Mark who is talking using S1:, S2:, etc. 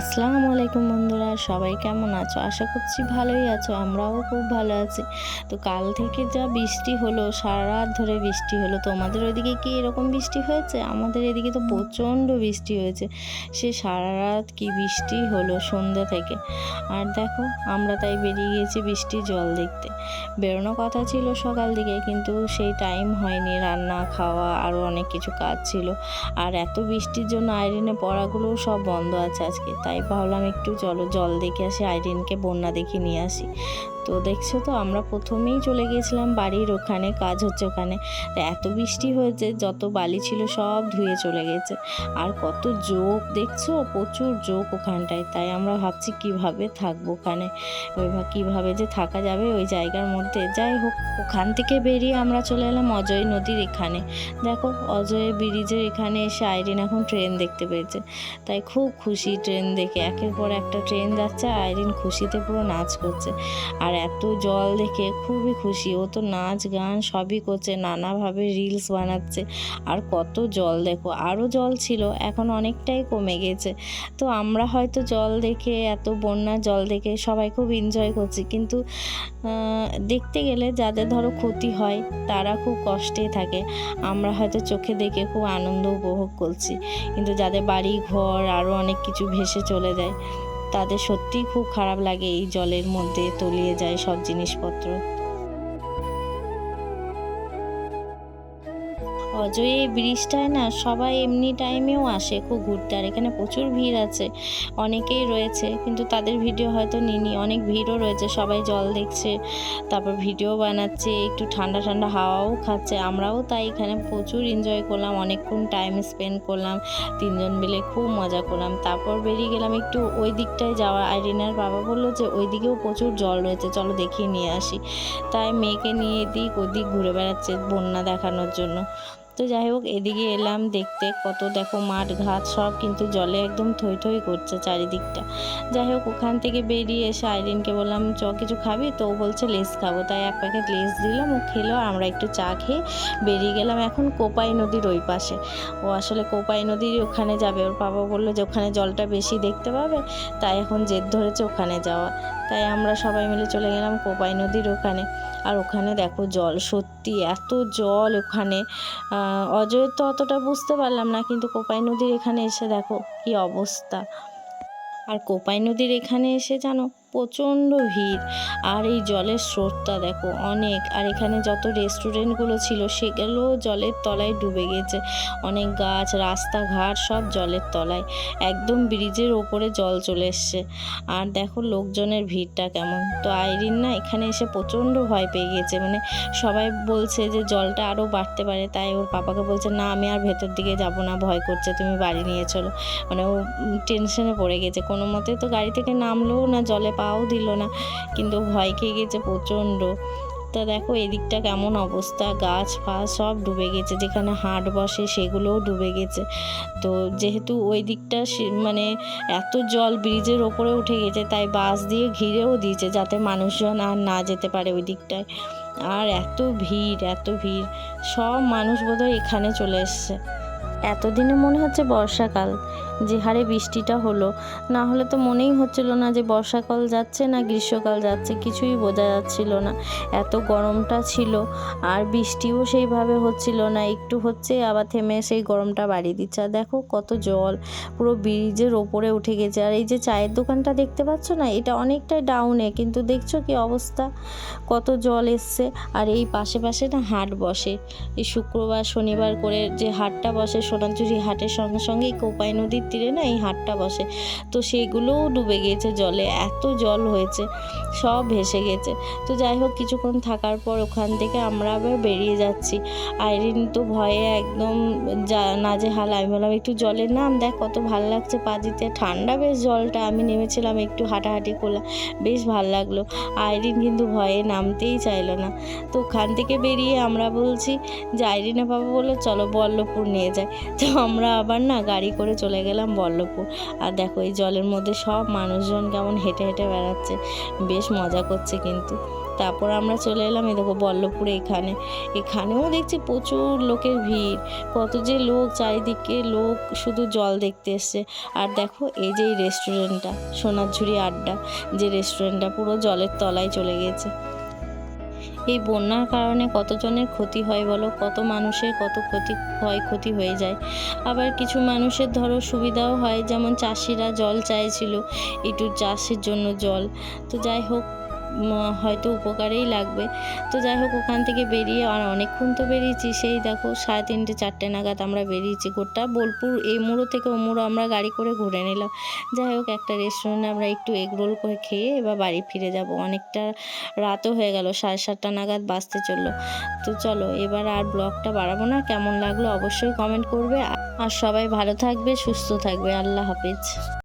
S1: আসসালামু আলাইকুম বন্ধুরা, সবাই কেমন আছো? আশা করছি ভালোই আছো, আমরাও খুব ভালো আছি। তো কাল থেকে যা বৃষ্টি হলো, সারা রাত ধরে বৃষ্টি হলো, তোমাদের ওইদিকে কি এরকম বৃষ্টি হয়েছে? আমাদের এদিকে তো প্রচণ্ড বৃষ্টি হয়েছে। সে সারা রাত কি বৃষ্টি হলো সন্ধ্যা থেকে। আর দেখো, আমরা তাই বেরিয়ে গিয়েছি বৃষ্টির জল দেখতে। বেরোনো কথা ছিল সকাল দিকে, কিন্তু সেই টাইম হয়নি, রান্না, খাওয়া আরও অনেক কিছু কাজ ছিল। আর এত বৃষ্টির জন্য আইরিনে পড়াগুলোও সব বন্ধ আছে আজকে। তাই ভাবলাম একটু চলো জল দেখে আসি আইরিনকে বন্যা দেখে নিয়ে আসি। তো দেখছ তো, আমরা প্রথমেই চলে গিয়েছিলাম বাড়ির ওখানে, কাজ হচ্ছে ওখানে। এত বৃষ্টি হয়েছে, যত বালি ছিল সব ধুয়ে চলে গেছে। আর কত জোক, দেখছ? প্রচুর জোক ওখানটায়। তাই আমরা ভাবছি কীভাবে থাকব ওখানে? কীভাবে যে থাকা যাবে ওই জায়গার মধ্যে। যাই হোক, ওখান থেকে বেরিয়ে আমরা চলে এলাম অজয় নদীর এখানে। দেখো, অজয় ব্রিজের এখানে এসে আইরিন এখন ট্রেন দেখতে পেয়েছে। তাই খুব খুশি ট্রেন দেখে। একের পর একটা ট্রেন যাচ্ছে, আইরিন খুশিতে পুরো নাচ করছে। আর এত জল দেখে খুবই খুশি। ও তো নাচ, গান সবই করছে, নানাভাবে রিলস বানাচ্ছে। আর কত জল দেখো, আরও জল ছিল, এখন অনেকটাই কমে গেছে। তো আমরা হয়তো জল দেখে, এত বন্যা জল দেখে সবাই খুব এনজয় করছি। কিন্তু দেখতে গেলে যাদের ধরো ক্ষতি হয়, তারা খুব কষ্টেই থাকে। আমরা হয়তো চোখে দেখে খুব আনন্দ উপভোগ করছি। কিন্তু যাদের বাড়ি ঘর আরও অনেক কিছু ভেসে চলে যায় তাদের সত্যিই খুব খারাপ লাগে এই জলের মধ্যে তলিয়ে যায় সব জিনিসপত্র। অজয় এই ব্রিজটায় না সবাই এমনি টাইমেও আসে, খুব ঘুরতে। আর এখানে প্রচুর ভিড় আছে, অনেকেই রয়েছে, কিন্তু তাদের ভিডিও হয়তো নিনি অনেক ভিড়ও রয়েছে, সবাই জল দেখছে, তারপর ভিডিও বানাচ্ছে, একটু ঠান্ডা ঠান্ডা হাওয়াও খাচ্ছে। আমরাও তাই এখানে প্রচুর এনজয় করলাম, অনেকক্ষণ টাইম স্পেন্ড করলাম, তিনজন মিলে খুব মজা করলাম। তারপর বেরিয়ে গেলাম একটু ওই দিকটায় যাওয়া আইরিনার বাবা বলল যে ওই দিকেও প্রচুর জল রয়েছে, চলো দেখিয়ে নিয়ে আসি। তাই মেয়েকে নিয়ে এদিক ওদিক ঘুরে বেড়াচ্ছে বন্যা দেখানোর জন্য। তো যাই হোক, এদিকে এলাম দেখতে। কত দেখো মাঠ, ঘাট সব কিন্তু জলে একদম থই থই করছে চারিদিকটা। যাই হোক, ওখান থেকে বেরিয়ে এসে আইরিনকে বললাম, চ, কিছু খাবি? তো ও বলছে, লেস খাব। তাই এক প্যাকেট লেস দিলাম, ও খেলো, আমরা একটু চা খেয়ে বেরিয়ে গেলাম এখন কোপাই নদীর ওই পাশে। ও আসলে কোপাই নদীর ওখানে যাবে। ওর বাবা বলল যে, ওখানে জলটা বেশি দেখতে পাবে, তাই এখন জেদ ধরেছে ওখানে যাওয়া। তাই আমরা সবাই মিলে চলে গেলাম কোপাই নদীর ওখানে। আর ওখানে দেখো জল, সত্যি এত জল ওখানে। অজয়ের তো অতটা বুঝতে পারলাম না, কিন্তু কোপাই নদীর এখানে এসে দেখো কি অবস্থা। আর কোপাই নদীর এখানে এসে জানো প্রচণ্ড ভিড়। আর এই জলের স্রোতটা দেখো অনেক। আর এখানে যত রেস্টুরেন্টগুলো ছিল সেগুলো জলের তলায় ডুবে গেছে। অনেক গাছ, রাস্তাঘাট সব জলের তলায়। একদম ব্রিজের ওপরে জল চলে এসছে। আর দেখো লোকজনের ভিড়টা কেমন। তো আইরিন না এখানে এসে প্রচণ্ড ভয় পেয়ে গেছে। মানে সবাই বলছে যে জলটা আরও বাড়তে পারে। তাই ওর পাপাকে বলছে, না, আমি আর ভেতর দিকে যাব না। ভয় করছে, তুমি বাড়ি নিয়ে চলো। মানে ও টেনশনে পড়ে গেছে। কোনো মতে তো গাড়ি থেকে নামলেও না, জলে পাও দিল না। কিন্তু ভয় খেয়ে গেছে প্রচণ্ড। তা দেখো এদিকটা কেমন অবস্থা। গাছ ফাছ সব ডুবে গেছে। যেখানে হাট বসে সেগুলোও ডুবে গেছে। তো যেহেতু ওই দিকটা মানে এত জল ব্রিজের ওপরে উঠে গেছে, তাই বাস দিয়ে ঘিরেও দিয়েছে যাতে মানুষজন আর না যেতে পারে ওই দিকটায়। আর এত ভিড় এত ভিড়। সব মানুষ বোধহয় এখানে চলে এসছে। এতদিনে মনে হচ্ছে বর্ষাকাল। যে হারে বৃষ্টিটা হলো, না হলে তো মনেই হচ্ছিল না যে বর্ষাকাল যাচ্ছে না গ্রীষ্মকাল যাচ্ছে, কিছুই বোঝা যাচ্ছিল না। এত গরমটা ছিল, আর বৃষ্টিও সেইভাবে হচ্ছিল না, একটু হচ্ছে আবার থেমে সেই গরমটা বাড়িয়ে দিচ্ছে। আর দেখো কত জল, পুরো ব্রিজের ওপরে উঠে গেছে। আর এই যে চায়ের দোকানটা দেখতে পাচ্ছ না, এটা অনেকটাই ডাউনে কিন্তু দেখছ কি অবস্থা? কত জল এসছে, আর এই পাশে পাশে না হাট বসে। এই শুক্রবার, শনিবার করে যে হাটটা বসে সোনাঝুরি হাটের সঙ্গে সঙ্গে এই কোপাই নদীর তীরে না এই হাটটা বসে। তো সেগুলোও ডুবে গিয়েছে জলে, এত জল হয়েছে, সব ভেসে গেছে। তো যাই হোক, কিছুক্ষণ থাকার পর ওখান থেকে আমরা আবার বেরিয়ে যাচ্ছি। আইরিন তো ভয়ে একদম যা নাজেহাল আমি বললাম, একটু জলের নাম দেখ, কত ভালো লাগছে পা দিতে ঠান্ডা বেশ জলটা, আমি নেমেছিলাম একটু হাঁটাহাঁটি করলাম, বেশ ভালো লাগল। আইরিন কিন্তু ভয়ে নামতেই চাইলো না। তো ওখান থেকে বেরিয়ে আমরা বলছি যে আইরিনা বাবা বলল, চলো বল্লভপুর নিয়ে যায় তো আমরা আবার না গাড়ি করে চলে গেলাম বল্লভপুর। আর দেখো এই জলের মধ্যে সব মানুষজন কেমন হেঁটে হেঁটে বেড়াচ্ছে। বেশ মজা করছে কিন্তু। তারপর আমরা চলে এলাম এই দেখো বল্লভপুরে এখানে। এখানেও দেখছি প্রচুর লোকের ভিড়। কত যে লোক, চারিদিকে লোক শুধু জল দেখতে এসছে। আর দেখো এই যে এই রেস্টুরেন্টটা সোনারঝুরি আড্ডা, যে রেস্টুরেন্টটা পুরো জলের তলায় চলে গেছে। এই বন্যার কারণে কতজনের ক্ষতি হয় বলো? কত মানুষের কত ক্ষতি ক্ষয়ক্ষতি হয়ে যায়। আবার কিছু মানুষের ধরো সুবিধাও হয়, যেমন চাষিরা জল চাইছিল, একটু চাষের জন্য জল। তো যাই হোক হয়তো উপকারেই লাগবে। তো যাই হোক ওখান থেকে বেরিয়ে আর অনেকক্ষণ তো বেরিয়েছি, সেই দেখো সাড়ে তিনটে, চারটে নাগাদ আমরা বেরিয়েছি গোটা বোলপুর। এই মুড়ো থেকে ও মুড়ো আমরা গাড়ি করে ঘুরে নিলাম। যাই হোক একটা রেস্টুরেন্টে আমরা একটু এগরোল করে খেয়ে এবার বাড়ি ফিরে যাব। অনেকটা রাতও হয়ে গেল, সাড়ে সাতটা নাগাদ বাসতে চলল। তো চলো, এবার আর ব্লগটা বাড়াবো না। কেমন লাগল অবশ্যই কমেন্ট করবে। আর সবাই ভালো থাকবে, সুস্থ থাকবে। আল্লাহ হাফিজ।